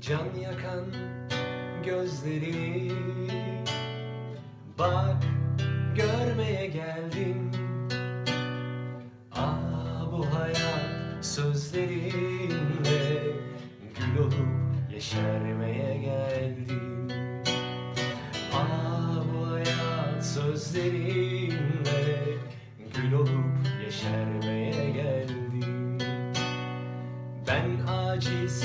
Can yakan gözleri. Bak görmeye geldim. Ah bu hayat sözlerinle Gül olup yeşermeye geldim. Ah bu hayat sözlerinle Gül olup yeşermeye geldim. Ben aciz,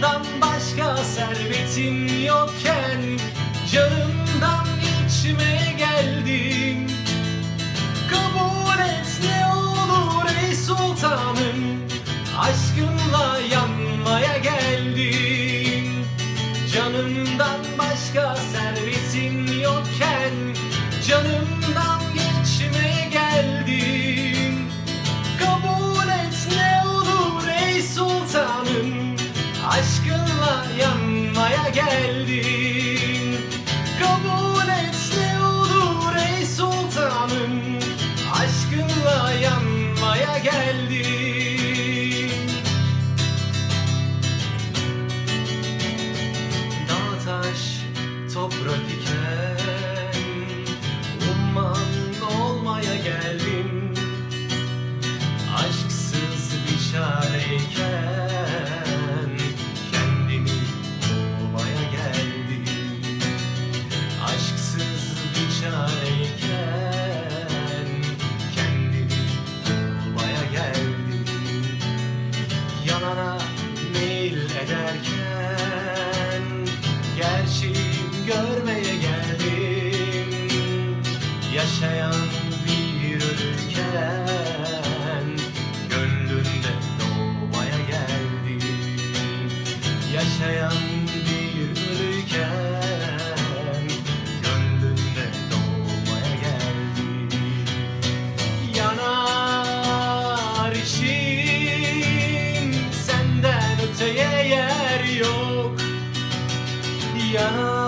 Canımdan başka servetim yokken Canımdan içmeye geldim. Kabul et ne olur ey sultanım Aşkınla yanmaya geldim. Canımdan başka servetim yanmaya geldim Kabul et ne olur ey sultanım Aşkınla yanmaya geldim Dağ taş toprak iken Yaşayan bir ölürken Gönlünde doğmaya geldim Yaşayan bir ölürken Gönlünde doğmaya geldim Yanar içim senden öteye yer yok. Yanar